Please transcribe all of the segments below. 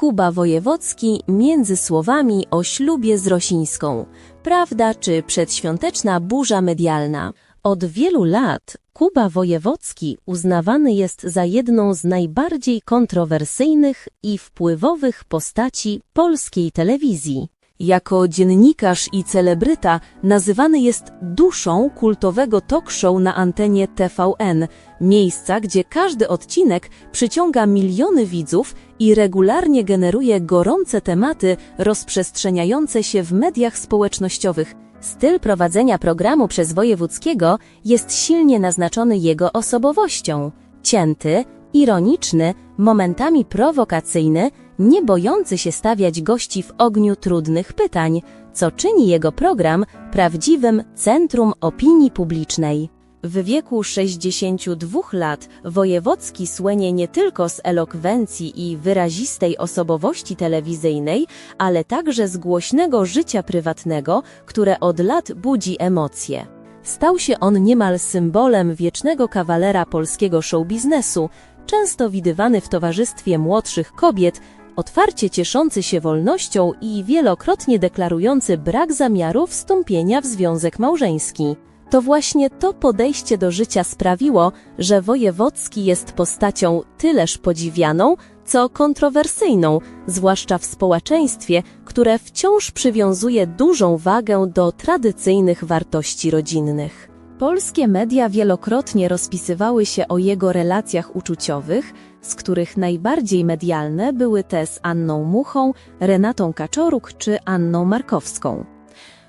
Kuba Wojewocki między słowami o ślubie z Rosińską. Prawda czy przedświąteczna burza medialna? Od wielu lat Kuba Wojewocki uznawany jest za jedną z najbardziej kontrowersyjnych i wpływowych postaci polskiej telewizji. Jako dziennikarz i celebryta nazywany jest duszą kultowego talk show na antenie TVN, miejsca, gdzie każdy odcinek przyciąga miliony widzów i regularnie generuje gorące tematy rozprzestrzeniające się w mediach społecznościowych. Styl prowadzenia programu przez Wojewódzkiego jest silnie naznaczony jego osobowością. Cięty, ironiczny, momentami prowokacyjny, nie bojący się stawiać gości w ogniu trudnych pytań, co czyni jego program prawdziwym centrum opinii publicznej. W wieku 62 lat Wojewocki słynie nie tylko z elokwencji i wyrazistej osobowości telewizyjnej, ale także z głośnego życia prywatnego, które od lat budzi emocje. Stał się on niemal symbolem wiecznego kawalera polskiego showbiznesu, często widywany w towarzystwie młodszych kobiet, otwarcie cieszący się wolnością i wielokrotnie deklarujący brak zamiaru wstąpienia w związek małżeński. To właśnie to podejście do życia sprawiło, że Wojewocki jest postacią tyleż podziwianą, co kontrowersyjną, zwłaszcza w społeczeństwie, które wciąż przywiązuje dużą wagę do tradycyjnych wartości rodzinnych. Polskie media wielokrotnie rozpisywały się o jego relacjach uczuciowych, z których najbardziej medialne były te z Anną Muchą, Renatą Kaczoruk czy Anną Markowską.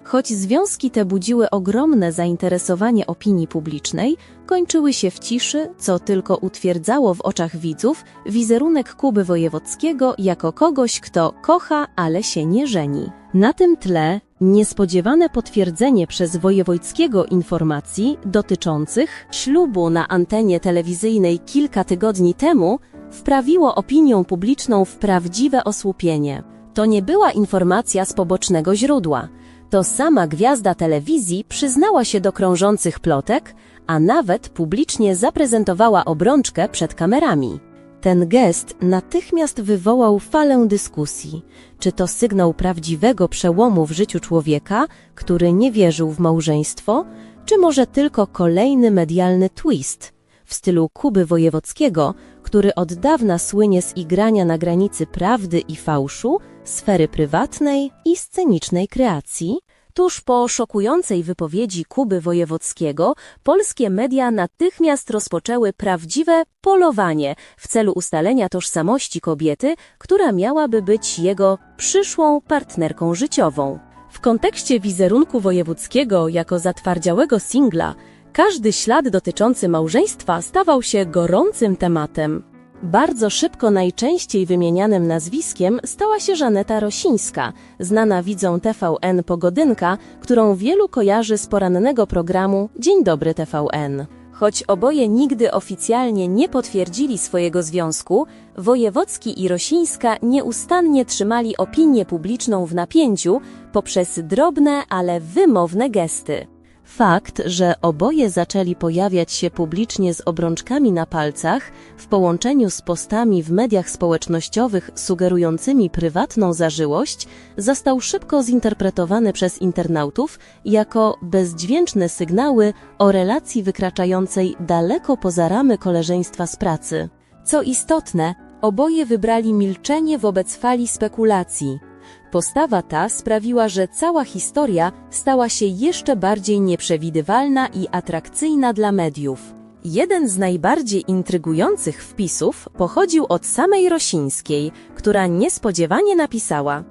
Choć związki te budziły ogromne zainteresowanie opinii publicznej, kończyły się w ciszy, co tylko utwierdzało w oczach widzów wizerunek Kuby Wojewockiego jako kogoś, kto kocha, ale się nie żeni. Na tym tle niespodziewane potwierdzenie przez Wojewódzkiego informacji dotyczących ślubu na antenie telewizyjnej kilka tygodni temu wprawiło opinię publiczną w prawdziwe osłupienie. To nie była informacja z pobocznego źródła. To sama gwiazda telewizji przyznała się do krążących plotek, a nawet publicznie zaprezentowała obrączkę przed kamerami. Ten gest natychmiast wywołał falę dyskusji. Czy to sygnał prawdziwego przełomu w życiu człowieka, który nie wierzył w małżeństwo, czy może tylko kolejny medialny twist w stylu Kuby Wojewockiego, który od dawna słynie z igrania na granicy prawdy i fałszu, sfery prywatnej i scenicznej kreacji? Tuż po szokującej wypowiedzi Kuby Wojewockiego, polskie media natychmiast rozpoczęły prawdziwe polowanie w celu ustalenia tożsamości kobiety, która miałaby być jego przyszłą partnerką życiową. W kontekście wizerunku Wojewódzkiego jako zatwardziałego singla, każdy ślad dotyczący małżeństwa stawał się gorącym tematem. Bardzo szybko najczęściej wymienianym nazwiskiem stała się Żaneta Rosińska, znana widzą TVN Pogodynka, którą wielu kojarzy z porannego programu Dzień dobry TVN. Choć oboje nigdy oficjalnie nie potwierdzili swojego związku, Wojewocki i Rosińska nieustannie trzymali opinię publiczną w napięciu poprzez drobne, ale wymowne gesty. Fakt, że oboje zaczęli pojawiać się publicznie z obrączkami na palcach, w połączeniu z postami w mediach społecznościowych sugerującymi prywatną zażyłość, został szybko zinterpretowany przez internautów jako bezdźwięczne sygnały o relacji wykraczającej daleko poza ramy koleżeństwa z pracy. Co istotne, oboje wybrali milczenie wobec fali spekulacji. Postawa ta sprawiła, że cała historia stała się jeszcze bardziej nieprzewidywalna i atrakcyjna dla mediów. Jeden z najbardziej intrygujących wpisów pochodził od samej Rosińskiej, która niespodziewanie napisała: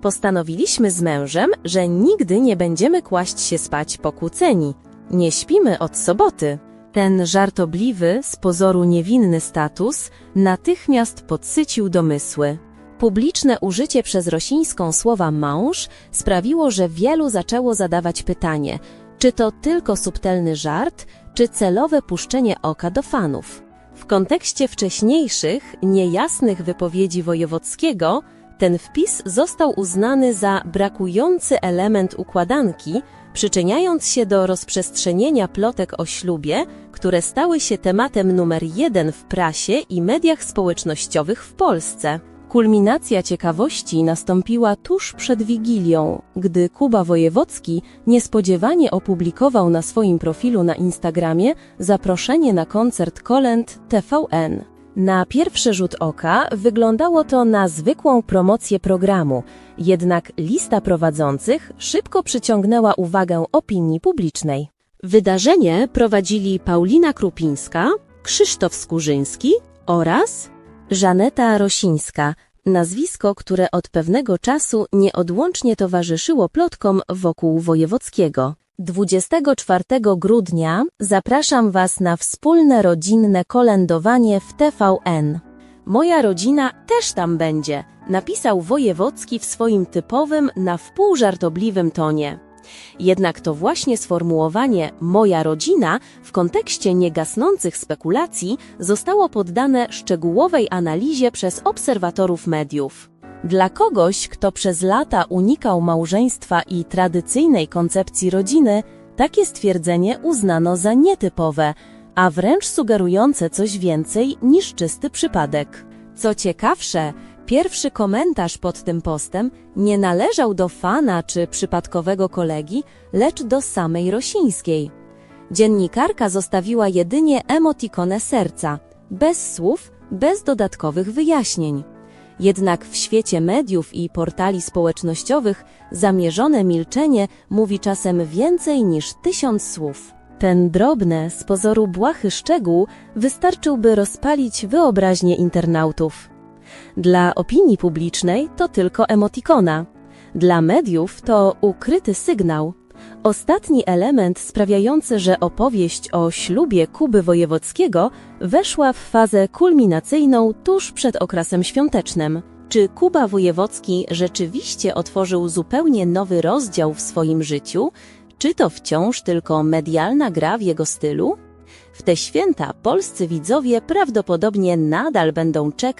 Postanowiliśmy z mężem, że nigdy nie będziemy kłaść się spać pokłóceni. Nie śpimy od soboty. Ten żartobliwy, z pozoru niewinny status natychmiast podsycił domysły. Publiczne użycie przez Rosińską słowa mąż sprawiło, że wielu zaczęło zadawać pytanie, czy to tylko subtelny żart, czy celowe puszczenie oka do fanów. W kontekście wcześniejszych, niejasnych wypowiedzi Wojewockiego, ten wpis został uznany za brakujący element układanki, przyczyniając się do rozprzestrzenienia plotek o ślubie, które stały się tematem numer jeden w prasie i mediach społecznościowych w Polsce. Kulminacja ciekawości nastąpiła tuż przed Wigilią, gdy Kuba Wojewocki niespodziewanie opublikował na swoim profilu na Instagramie zaproszenie na koncert Kolęd TVN. Na pierwszy rzut oka wyglądało to na zwykłą promocję programu, jednak lista prowadzących szybko przyciągnęła uwagę opinii publicznej. Wydarzenie prowadzili Paulina Krupińska, Krzysztof Skurzyński oraz Żaneta Rosińska, nazwisko, które od pewnego czasu nieodłącznie towarzyszyło plotkom wokół Wojewockiego. 24 grudnia zapraszam Was na wspólne rodzinne kolędowanie w TVN. Moja rodzina też tam będzie, napisał Wojewocki w swoim typowym, na wpół żartobliwym tonie. Jednak to właśnie sformułowanie moja rodzina w kontekście niegasnących spekulacji zostało poddane szczegółowej analizie przez obserwatorów mediów. Dla kogoś, kto przez lata unikał małżeństwa i tradycyjnej koncepcji rodziny, takie stwierdzenie uznano za nietypowe, a wręcz sugerujące coś więcej niż czysty przypadek. Co ciekawsze, pierwszy komentarz pod tym postem nie należał do fana czy przypadkowego kolegi, lecz do samej Rosińskiej. Dziennikarka zostawiła jedynie emotikonę serca, bez słów, bez dodatkowych wyjaśnień. Jednak w świecie mediów i portali społecznościowych zamierzone milczenie mówi czasem więcej niż tysiąc słów. Ten drobny, z pozoru błahy szczegół wystarczyłby rozpalić wyobraźnię internautów. Dla opinii publicznej to tylko emotikona. Dla mediów to ukryty sygnał. Ostatni element sprawiający, że opowieść o ślubie Kuby Wojewockiego weszła w fazę kulminacyjną tuż przed okresem świątecznym. Czy Kuba Wojewocki rzeczywiście otworzył zupełnie nowy rozdział w swoim życiu, czy to wciąż tylko medialna gra w jego stylu? W te święta polscy widzowie prawdopodobnie nadal będą czekać